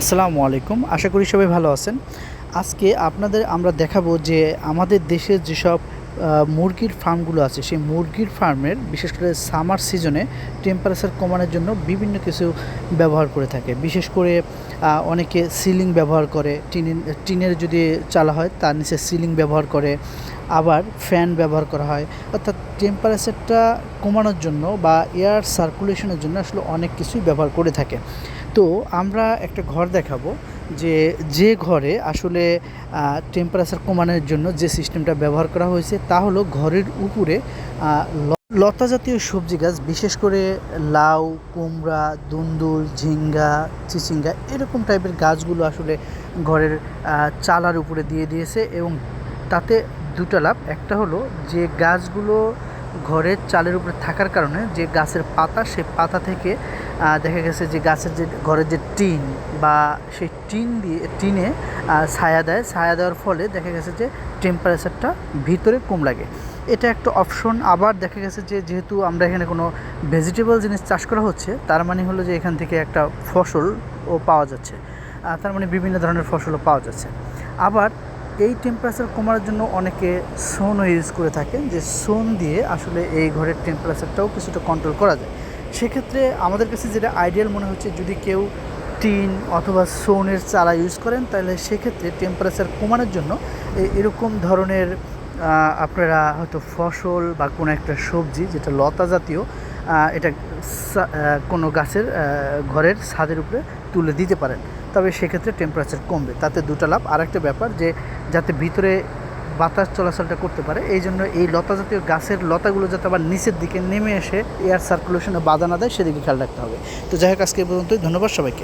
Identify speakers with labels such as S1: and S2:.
S1: আসসালামু আলাইকুম। আশা করি সবাই ভালো আছেন। আজকে আপনাদের আমরা দেখাবো যে আমাদের দেশের যেসব মুরগির ফার্মগুলো আছে। সেই মুরগির ফার্মের বিশেষ করে সামার সিজনে টেম্পারেচার কমানোর জন্য বিভিন্ন কিছু ব্যবহার করে থাকে। বিশেষ করে অনেকে সিলিং ব্যবহার করে। টিনের টিনের যদি চালা হয়, তার নিচে সিলিং ব্যবহার করে। আবার ফ্যান ব্যবহার করা হয়। অর্থাৎ টেম্পারেচারটা কমানোর জন্য বা এয়ার সার্কুলেশনের জন্য আসলে অনেক কিছুই ব্যবহার করে থাকে। তো আমরা একটা ঘর দেখাবো। যে যে ঘরে আসলে টেম্পারেচার কমানোর জন্য যে সিস্টেমটা ব্যবহার করা হয়েছে তা হলো ঘরের উপরে লতা জাতীয় সবজি গাছ, বিশেষ করে লাউ, কুমড়া, দুন্দুল, ঝিঙ্গা, চিচিঙ্গা এরকম টাইপের গাছগুলো আসলে ঘরের চালার উপরে দিয়ে দিয়েছে এবং তাতে দুটো লাভ। একটা হলো যে গাছগুলো ঘরের চালের উপরে থাকার কারণে যে গাছের পাতা, সে পাতা থেকে দেখা গেছে যে গাছের যে ঘরের যে টিন বা সেই টিন দিয়ে, টিনে ছায়া দেয়। ছায়া দেওয়ার ফলে দেখা গেছে যে টেম্পারেচারটা ভিতরে কম লাগে। এটা একটা অপশন আবার দেখা গেছে যে যেহেতু আমরা এখানে কোনো ভেজিটেবল জিনিস চাষ করা হচ্ছে, তার মানে হলো যে এখান থেকে একটা ফসলও পাওয়া যাচ্ছে। তার মানে বিভিন্ন ধরনের ফসলও পাওয়া যাচ্ছে। আবার এই টেম্পারেচার কমানোর জন্য অনেকে সোনও ইউজ করে থাকেন, যে সোন দিয়ে আসলে এই ঘরের টেম্পারেচারটাও কিছুটা কন্ট্রোল করা যায়। সেক্ষেত্রে আমাদের কাছে যেটা আইডিয়াল মনে হচ্ছে, যদি কেউ টিন অথবা সোনের চারা ইউজ করেন, তাহলে সেক্ষেত্রে টেম্পারেচার কমানোর জন্য এরকম ধরনের আপনারা হয়তো ফসল বা কোনো একটা সবজি, যেটা লতা জাতীয় এটা কোনো গাছের ঘরের ছাদের উপরে তুলে দিতে পারেন। তবে সেক্ষেত্রে টেম্পারেচার কমবে। তাতে দুটো লাভ। আর একটা ব্যাপার যে, যাতে ভিতরে বাতাস চলাচলটা করতে পারে। এই জন্য এই লতা জাতীয় গাছের লতাগুলো যাতে আবার নিচের দিকে নেমে এসে এয়ার সার্কুলেশনে বাধা না দেয়, সেদিকে খেয়াল রাখতে হবে। তো যাই হোক, আজকে পর্যন্তই। ধন্যবাদ সবাইকে।